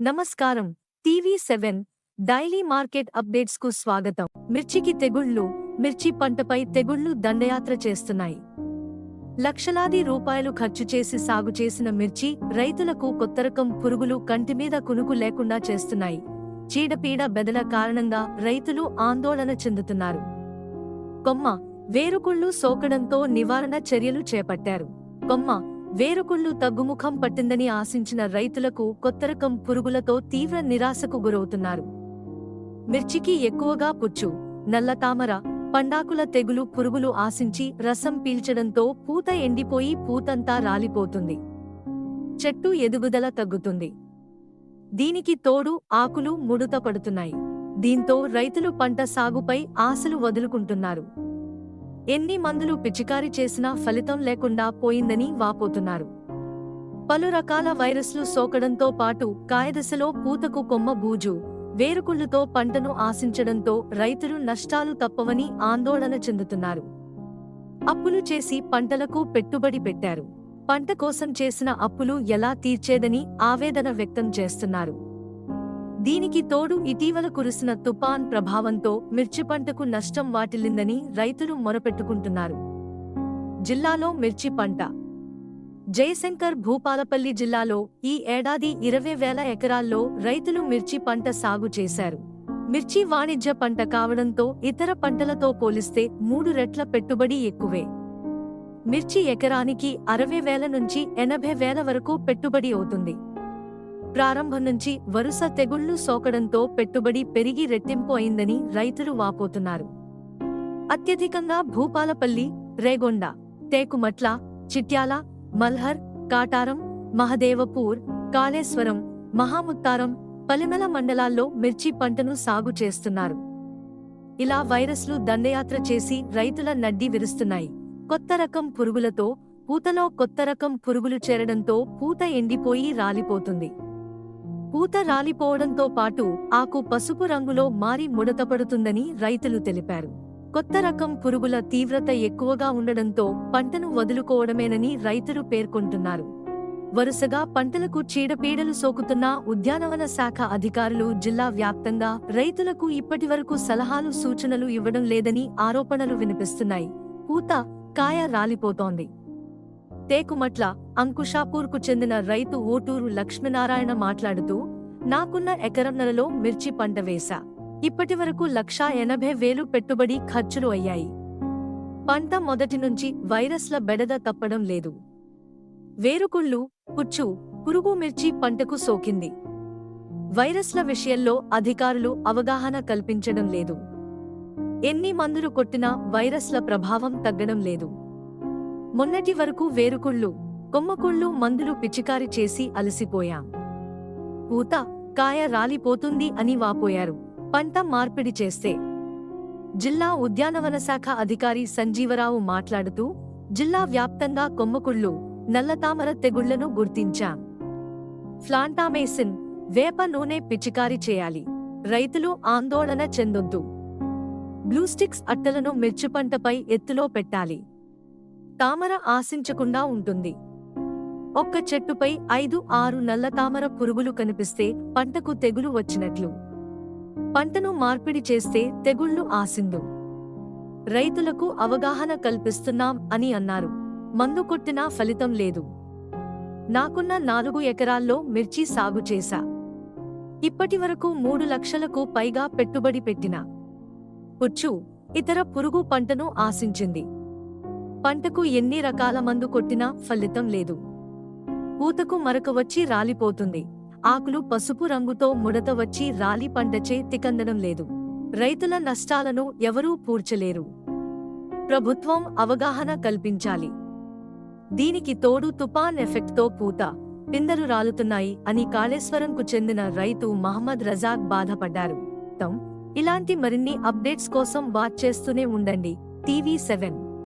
నమస్కారం. TV seven daily market అప్డేట్స్కు స్వాగతం. మిర్చికి తెగుళ్ళు మిర్చి పంటపై తెగుళ్ళు దండయాత్ర చేస్తున్నాయి. లక్షలాది రూపాయలు ఖర్చు చేసి సాగు చేసిన మిర్చి రైతులకు కొత్త రకం పురుగులు కంటిమీద కునుకు లేకుండా చేస్తున్నాయి. చీడపీడ బెదల కారణంగా రైతులు ఆందోళన చెందుతున్నారు. కొమ్మ వేరుకుళ్ళు సోకడంతో నివారణ చర్యలు చేపట్టారు. కొమ్మ వేరుకుళ్ళు తగ్గుముఖం పట్టిందని ఆశించిన రైతులకు కొత్త రకం పురుగులతో తీవ్ర నిరాశకు గురవుతున్నారు. మిర్చికి ఎక్కువగా పుచ్చు నల్ల తామర పండాకుల తెగులు పురుగులు ఆశించి రసం పీల్చడంతో పూత ఎండిపోయి పూతంతా రాలిపోతుంది. చెట్టు ఎదుగుదల తగ్గుతుంది. దీనికి తోడు ఆకులు ముడత పడుతున్నాయి. దీంతో రైతులు పంట సాగుపై ఆశలు వదులుకుంటున్నారు. ఎన్ని మందులు పిచికారీ చేసినా ఫలితం లేకుండా పోయిందని వాపోతున్నారు. పలు రకాల వైరస్లు సోకడంతో పాటు కాయదశలో పూతకు కొమ్మ బూజు వేరుకుళ్ళుతో పంటను ఆశించడంతో రైతులు నష్టాలు తప్పవని ఆందోళన చెందుతున్నారు. అప్పులు చేసి పంటలకు పెట్టుబడి పెట్టారు. పంట కోసం చేసిన అప్పులు ఎలా తీర్చేదని ఆవేదన వ్యక్తం చేస్తున్నారు. దీనికి తోడు ఇటీవల కురిసిన తుపాన్ ప్రభావంతో మిర్చి పంటకు నష్టం వాటిల్లిందని రైతులు మొరపెట్టుకుంటున్నారు. జిల్లాలో మిర్చి పంట. జయశంకర్ భూపాలపల్లి జిల్లాలో ఈ ఏడాది ఇరవై వేల ఎకరాల్లో రైతులు మిర్చి పంట సాగు చేశారు. మిర్చి వాణిజ్య పంట కావడంతో ఇతర పంటలతో పోలిస్తే మూడు రెట్ల పెట్టుబడి ఎక్కువే. మిర్చి ఎకరానికి అరవై వేల నుంచి ఎనభై వేల వరకు పెట్టుబడి అవుతుంది. ప్రారంభం నుంచి వరుస తెగుళ్ళు సోకడంతో పెట్టుబడి పెరిగి రెట్టింపు అయిందని రైతులు వాపోతున్నారు. అత్యధికంగా భూపాలపల్లి రేగొండ తేకుమట్ల చిట్యాల మల్హర్ కాటారం మహదేవపూర్ కాళేశ్వరం మహాముత్తారం పలిమల మండలాల్లో మిర్చి పంటను సాగు చేస్తున్నారు. ఇలా వైరస్లు దండయాత్ర చేసి రైతుల నడ్డి విరుస్తున్నాయి. కొత్త రకం పురుగులతో పూతలో కొత్త రకం పురుగులు చేరడంతో పూత ఎండిపోయి రాలిపోతుంది. పూత రాలిపోవడంతో పాటు ఆకు పసుపు రంగులో మారి ముడతపడుతుందని రైతులు తెలిపారు. కొత్త రకం పురుగుల తీవ్రత ఎక్కువగా ఉండడంతో పంటను వదులుకోవడమేనని రైతులు పేర్కొంటున్నారు. వరుసగా పంటలకు చీడపీడలు సోకుతున్న ఉద్యానవన శాఖ అధికారులు జిల్లా వ్యాప్తంగా రైతులకు ఇప్పటివరకు సలహాలు సూచనలు ఇవ్వడం లేదని ఆరోపణలు వినిపిస్తున్నాయి. పూత కాయ రాలిపోతోంది. తేకుమట్ల అంకుషాపూర్కు చెందిన రైతు ఓటూరు లక్ష్మీనారాయణ మాట్లాడుతూ నాకున్న ఎకరంన్నరలో మిర్చి పంట వేశా. ఇప్పటివరకు లక్షా ఎనభై వేలు పెట్టుబడి ఖర్చులు అయ్యాయి. పంట మొదటి నుంచి వైరస్ల బెడద తప్పడం లేదు. వేరుకుళ్ళు పుచ్చు పురుగు మిర్చి పంటకు సోకింది. వైరస్ల విషయంలో అధికారులు అవగాహన కల్పించడం లేదు. ఎన్ని మందులు కొట్టినా వైరస్ల ప్రభావం తగ్గడం లేదు. మొన్నటి వరకు వేరుకుళ్ళు కొమ్మకుళ్ళు మందులు పిచికారి చేసి అలసిపోయాం. పూత కాయ రాలిపోతుంది అని వాపోయారు. పంట మార్పిడి చేస్తే. జిల్లా ఉద్యానవన శాఖ అధికారి సంజీవరావు మాట్లాడుతూ జిల్లా వ్యాప్తంగా కొమ్మకుళ్ళు నల్లతామర తెగుళ్ళను గుర్తించాం. ఫ్లాంటామేసిన్ వేప నూనె పిచికారి చేయాలి. రైతులు ఆందోళన చెందొద్దు. బ్లూస్టిక్స్ అట్టలను మిర్చి పంటపై ఎత్తులో పెట్టాలి. తామర ఆశించకుండా ఉంటుంది. ఒక్క చెట్టుపై ఐదు ఆరు నల్ల తామర పురుగులు కనిపిస్తే పంటకు తెగులు వచ్చినట్లు. పంటను మార్పిడి చేస్తే తెగుళ్ళు ఆసిందు రైతులకు అవగాహన కల్పిస్తున్నాం అని అన్నారు. మందు కొట్టినా ఫలితం లేదు. నాకున్న నాలుగు ఎకరాల్లో మిర్చి సాగు చేశా. ఇప్పటివరకు మూడు లక్షలకు పైగా పెట్టుబడి పెట్టిన. పుచ్చు ఇతర పురుగు పంటను ఆశించింది. పంటకు ఎన్ని రకాల మందు కొట్టినా ఫలితం లేదు. పూతకు మరక వచ్చి రాలిపోతుంది. ఆకులు పసుపు రంగుతో ముడత వచ్చి రాలి పంటచే తికందడం లేదు. రైతుల నష్టాలను ఎవరూ పూడ్చలేరు. ప్రభుత్వం అవగాహన కల్పించాలి. దీనికి తోడు తుపాన్ ఎఫెక్ట్తో పూత పిందరు రాలుతున్నాయి అని కాళేశ్వరంకు చెందిన రైతు మహమ్మద్ రజాక్ బాధపడ్డారు. తమ్ ఇలాంటి మరిన్ని అప్డేట్స్ కోసం వాచ్ చేస్తూనే ఉండండి. TV seven.